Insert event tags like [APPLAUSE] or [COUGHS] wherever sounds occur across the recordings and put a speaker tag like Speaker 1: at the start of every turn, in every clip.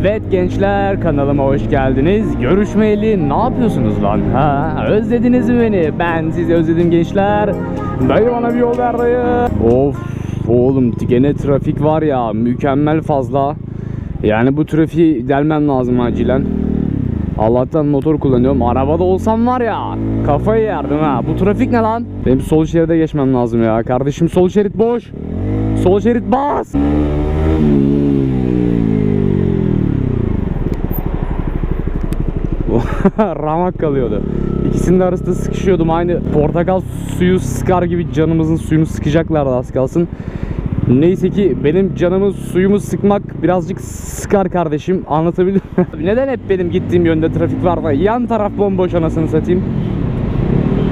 Speaker 1: Evet gençler kanalıma hoş geldiniz. Görüşmeyeli ne yapıyorsunuz lan? Ha, özlediniz mi beni? Ben sizi özledim gençler. Dayı bana bir yol ver dayı. Of oğlum gene trafik var ya mükemmel fazla. Yani bu trafiği delmem lazım acilen. Allah'tan motor kullanıyorum. Arabada olsam var ya kafayı yerdim ha. Bu trafik ne lan? Benim sol şeride geçmem lazım ya. Kardeşim sol şerit boş. Sol şerit bas. [LAUGHS] Ramak kalıyordu. İkisinin arasında sıkışıyordum. Aynı portakal suyu sıkar gibi canımızın suyunu sıkacaklardı az kalsın. Neyse ki benim canımın suyumu sıkmak birazcık sıkar kardeşim. Anlatabildim? [LAUGHS] Neden hep benim gittiğim yönde trafik var da yan taraf bomboş anasını satayım?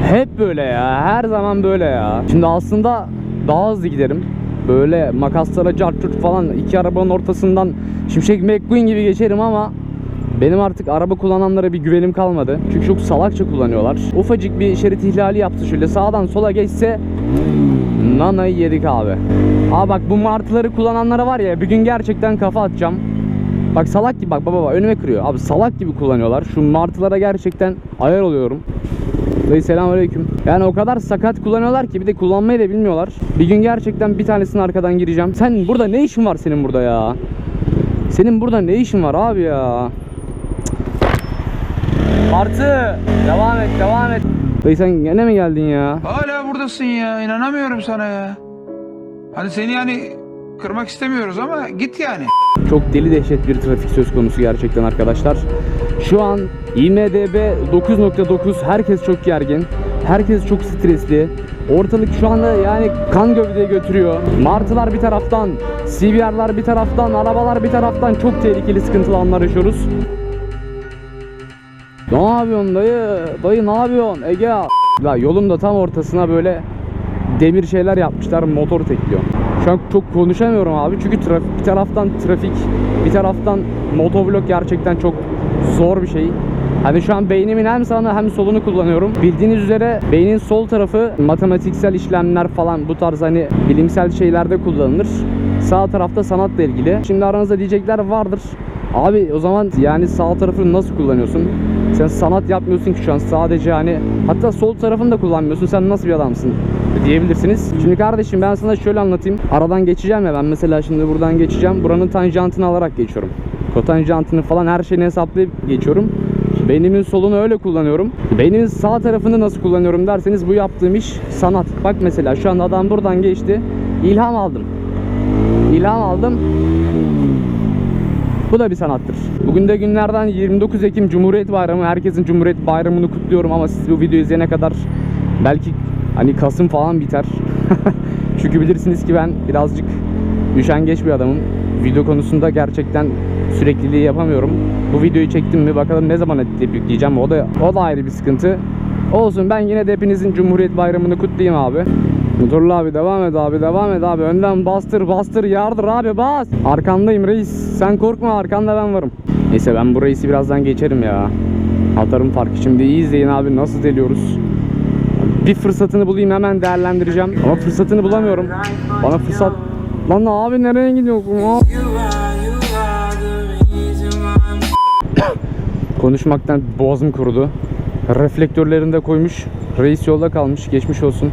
Speaker 1: Hep böyle ya. Her zaman böyle ya. Şimdi aslında daha hızlı giderim. Böyle makaslara cartçurt falan iki arabanın ortasından Şimşek McQueen gibi geçerim ama benim artık araba kullananlara bir güvenim kalmadı. Çünkü çok salakça kullanıyorlar. Ufacık bir şerit ihlali yaptı şöyle sağdan sola geçse Nana'yı yedik abi. Aa bak bu martıları kullananlara var ya bir gün gerçekten kafa atacağım. Bak salak gibi bak baba baba önüme kırıyor. Abi salak gibi kullanıyorlar. Şu martılara gerçekten ayar oluyorum. Dayı selamünaleyküm. Yani o kadar sakat kullanıyorlar ki bir de kullanmayı da bilmiyorlar. Bir gün gerçekten bir tanesinin arkadan gireceğim. Sen burada ne işin var senin burada ya? Senin burada ne işin var abi ya? Martı devam et devam et. Dayı sen gene mi geldin ya?
Speaker 2: Hala buradasın ya. inanamıyorum sana ya. Hani seni yani kırmak istemiyoruz ama git yani.
Speaker 1: Çok deli dehşet bir trafik söz konusu gerçekten arkadaşlar. Şu an IMDB 9.9 herkes çok gergin. Herkes çok stresli. Ortalık şu anda yani kan gövdeye götürüyor. Martılar bir taraftan, CBR'lar bir taraftan, arabalar bir taraftan çok tehlikeli sıkıntılı anlar yaşıyoruz. Ne yapıyorsun dayı? Dayı ne yapıyorsun? Ege. Ya yolun da tam ortasına böyle demir şeyler yapmışlar motor tekliyor. Şu an çok konuşamıyorum abi çünkü trafik, bir taraftan trafik bir taraftan motovlog gerçekten çok zor bir şey. Hani şu an beynimin hem sağını hem solunu kullanıyorum. Bildiğiniz üzere beynin sol tarafı matematiksel işlemler falan bu tarz hani bilimsel şeylerde kullanılır. Sağ tarafta sanatla ilgili. Şimdi aranızda diyecekler vardır. Abi o zaman yani sağ tarafını nasıl kullanıyorsun? Sen sanat yapmıyorsun ki şu an sadece hani hatta sol tarafını da kullanmıyorsun. Sen nasıl bir adamsın? diyebilirsiniz. Şimdi kardeşim ben sana şöyle anlatayım. Aradan geçeceğim ya ben mesela şimdi buradan geçeceğim. Buranın tanjantını alarak geçiyorum. Kotanjantını falan her şeyini hesaplayıp geçiyorum. Beynimin solunu öyle kullanıyorum. Beynimin sağ tarafını nasıl kullanıyorum derseniz bu yaptığım iş sanat. Bak mesela şu an adam buradan geçti. İlham aldım. İlham aldım. Bu da bir sanattır. Bugün de günlerden 29 Ekim Cumhuriyet Bayramı. Herkesin Cumhuriyet Bayramı'nı kutluyorum ama siz bu videoyu izleyene kadar belki hani Kasım falan biter. [LAUGHS] Çünkü bilirsiniz ki ben birazcık üşengeç bir adamım. Video konusunda gerçekten sürekliliği yapamıyorum. Bu videoyu çektim mi bakalım ne zaman editleyip yükleyeceğim. O da o da ayrı bir sıkıntı. Olsun ben yine de hepinizin Cumhuriyet Bayramı'nı kutlayayım abi. Motorlu abi devam et abi devam et abi. Önden bastır bastır yardır abi bas. Arkandayım reis. Sen korkma arkanda ben varım. Neyse ben bu reisi birazdan geçerim ya. Atarım farkı şimdi iyi izleyin abi nasıl deliyoruz. Bir fırsatını bulayım hemen değerlendireceğim. Ama fırsatını bulamıyorum. Bana fırsat Lan abi nereye gidiyorsun? [COUGHS] Konuşmaktan boğazım kurudu. Reflektörlerini de koymuş. Reis yolda kalmış. Geçmiş olsun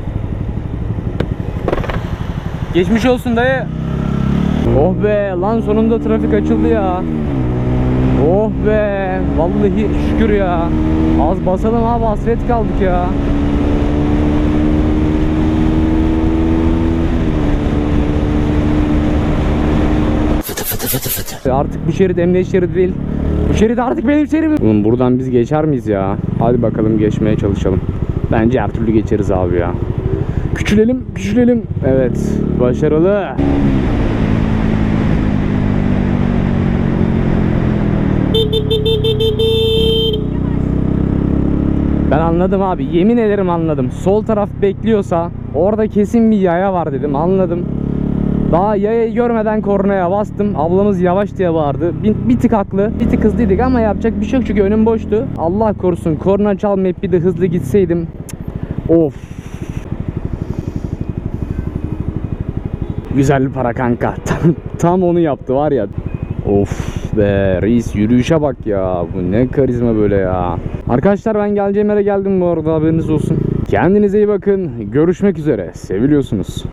Speaker 1: Geçmiş olsun dayı. Oh be lan sonunda trafik açıldı ya. Oh be vallahi şükür ya. Az basalım abi hasret kaldık ya. Artık bu şerit emniyet şeridi değil. Bu şerit artık benim şeridim. Oğlum buradan biz geçer miyiz ya? Hadi bakalım geçmeye çalışalım. Bence her türlü geçeriz abi ya. Küçülelim, küçülelim. Evet, başarılı. Ben anladım abi. Yemin ederim anladım. Sol taraf bekliyorsa orada kesin bir yaya var dedim. Anladım. Daha yayayı görmeden kornaya bastım. Ablamız yavaş diye bağırdı. Bir, bir tık haklı. Bir tık hızlıydık ama yapacak bir şey yok çünkü önüm boştu. Allah korusun korna çalmayıp bir de hızlı gitseydim. Of. Güzel bir para kanka. [LAUGHS] Tam, tam onu yaptı var ya. Of be reis yürüyüşe bak ya. Bu ne karizma böyle ya. Arkadaşlar ben geleceğim yere geldim bu arada haberiniz olsun. Kendinize iyi bakın. Görüşmek üzere. Seviliyorsunuz.